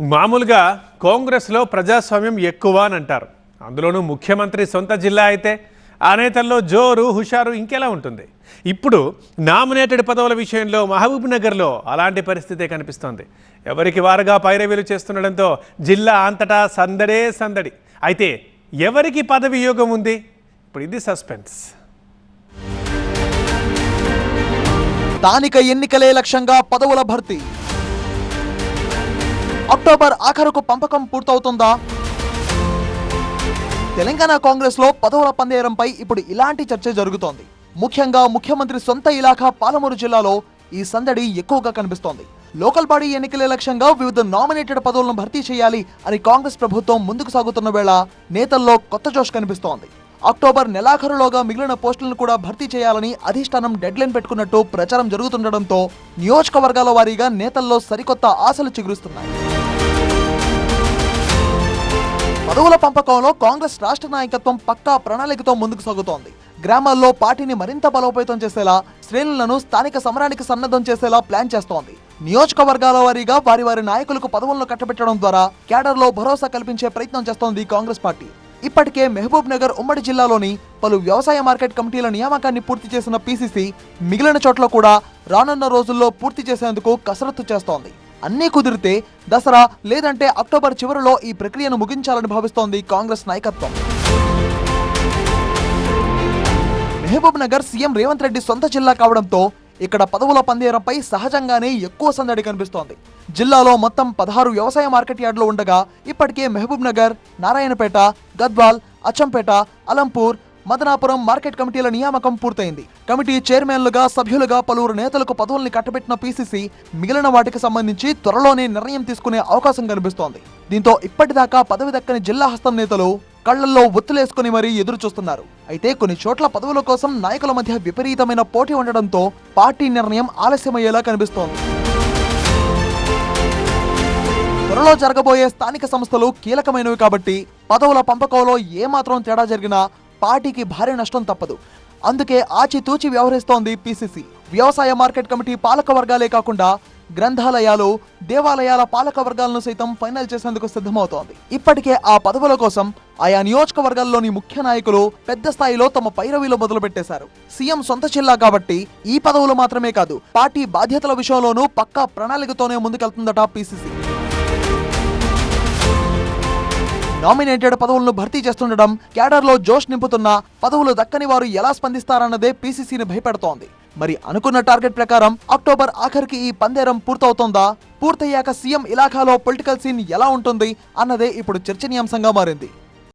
మామూలుగా కాంగ్రెస్లో ప్రజాస్వామ్యం ఎక్కువ అని అంటారు. అందులోనూ ముఖ్యమంత్రి సొంత జిల్లా అయితే ఆ నేతల్లో జోరు హుషారు ఇంకెలా ఉంటుంది? ఇప్పుడు నామినేటెడ్ పదవుల విషయంలో మహబూబ్ నగర్లో అలాంటి పరిస్థితే కనిపిస్తోంది. ఎవరికి వారుగా పైరవీలు చేస్తుండడంతో జిల్లా అంతటా సందడే సందడి. అయితే ఎవరికి పదవి యోగం ఉంది? ఇప్పుడు ఇది సస్పెన్స్. స్థానిక ఎన్నికలే లక్ష్యంగా పదవుల భర్తీ. అక్టోబర్ ఆఖరుకు పంపకం పూర్తవుతుందా? తెలంగాణ కాంగ్రెస్లో పదవుల పందేరంపై ఇప్పుడు ఇలాంటి చర్చ జరుగుతోంది. ముఖ్యంగా ముఖ్యమంత్రి సొంత ఇలాఖా పాలమూరు జిల్లాలో ఈ సందడి ఎక్కువగా కనిపిస్తోంది. లోకల్ బాడీ ఎన్నికల లక్ష్యంగా వివిధ నామినేటెడ్ పదవులను భర్తీ చేయాలి అని కాంగ్రెస్ ప్రభుత్వం ముందుకు సాగుతున్న వేళ నేతల్లో కొత్త జోష్ కనిపిస్తోంది. అక్టోబర్ నెలాఖరులోగా మిగిలిన పోస్టులను కూడా భర్తీ చేయాలని అధిష్టానం డెడ్లైన్ పెట్టుకున్నట్టు ప్రచారం జరుగుతుండటంతో నియోజకవర్గాల వారీగా నేతల్లో సరికొత్త ఆశలు చిగురుస్తున్నాయి. పదవుల పంపకంలో కాంగ్రెస్ రాష్ట్ర నాయకత్వం పక్కా ప్రణాళికతో ముందుకు సాగుతోంది. గ్రామాల్లో పార్టీని మరింత బలోపేతం చేసేలా శ్రేణులను స్థానిక సమరానికి సన్నద్ధం చేసేలా ప్లాన్ చేస్తోంది. నియోజకవర్గాల వారీగా వారి వారి నాయకులకు పదవులను కట్టబెట్టడం ద్వారా క్యాడర్లో భరోసా కల్పించే ప్రయత్నం చేస్తోంది కాంగ్రెస్ పార్టీ. ఇప్పటికే మహబూబ్ నగర్ ఉమ్మడి జిల్లాలోని పలు వ్యవసాయ మార్కెట్ కమిటీల నియామకాన్ని పూర్తి చేసిన పీసీసీ మిగిలిన చోట్ల కూడా రానున్న రోజుల్లో పూర్తి చేసేందుకు కసరత్తు చేస్తోంది. అన్నీ కుదిరితే దసరా లేదంటే అక్టోబర్ చివరిలో ఈ ప్రక్రియను ముగించాలని భావిస్తోంది కాంగ్రెస్ నాయకత్వం. మహబూబ్ నగర్ సీఎం రేవంత్ రెడ్డి సొంత జిల్లా కావడంతో ఇక్కడ పదవుల పందేరంపై సహజంగానే ఎక్కువ సందడి కనిపిస్తోంది. జిల్లాలో మొత్తం పదహారు వ్యవసాయ మార్కెట్ యార్డులు ఉండగా ఇప్పటికే మహబూబ్ నగర్ నారాయణపేట గద్వాల్ అచ్చంపేట అలంపూర్ మదనాపురం మార్కెట్ కమిటీల నియామకం పూర్తయింది. కమిటీ చైర్మన్లుగా సభ్యులుగా పలువురు నేతలకు పదవుల్ని కట్టబెట్టిన పీసీసీ మిగిలిన వాటికి సంబంధించి త్వరలోనే నిర్ణయం తీసుకునే అవకాశం కనిపిస్తోంది. దీంతో ఇప్పటిదాకా పదవి దక్కని జిల్లా హస్తం నేతలు కళ్ళల్లో ఒత్తులేసుకుని మరీ ఎదురు చూస్తున్నారు అయితే కొన్ని చోట్ల పదవుల కోసం నాయకుల మధ్య విపరీతమైన పోటీ ఉండడంతో పార్టీ నిర్ణయం ఆలస్యమయ్యేలా కనిపిస్తోంది. త్వరలో జరగబోయే స్థానిక సంస్థలు కీలకమైనవి కాబట్టి పదవుల పంపకంలో ఏమాత్రం తేడా జరిగినా పార్టీకి భారీ నష్టం తప్పదు. అందుకే ఆచితూచి వ్యవహరిస్తోంది పీసీసీ. వ్యవసాయ మార్కెట్ కమిటీ పాలక వర్గాలే కాకుండా గ్రంథాలయాలు దేవాలయాల పాలక వర్గాలను సైతం ఫైనల్ చేసేందుకు సిద్ధమవుతోంది. ఇప్పటికే ఆ పదవుల కోసం ఆయా నియోజకవర్గాల్లోని ముఖ్య నాయకులు పెద్ద స్థాయిలో తమ పైరవీలు మొదలుపెట్టేశారు. సీఎం సొంత జిల్లా కాబట్టి ఈ పదవులు మాత్రమే కాదు పార్టీ బాధ్యతల విషయంలోనూ పక్కా ప్రణాళికతోనే ముందుకెళ్తుందట పీసీసీ. నామినేటెడ్ పదవులను భర్తీ చేస్తుండడం క్యాడర్లో జోష్ నింపుతున్న పదవులు దక్కని వారు ఎలా స్పందిస్తారన్నదే పీసీసీని భయపెడుతోంది. మరి అనుకున్న టార్గెట్ ప్రకారం అక్టోబర్ ఆఖరికి ఈ పందేరం పూర్తవుతోందా? పూర్తయ్యాక సీఎం ఇలాఖాలో పొలిటికల్ సీన్ ఎలా ఉంటుంది? అన్నదే ఇప్పుడు చర్చనీయాంశంగా మారింది.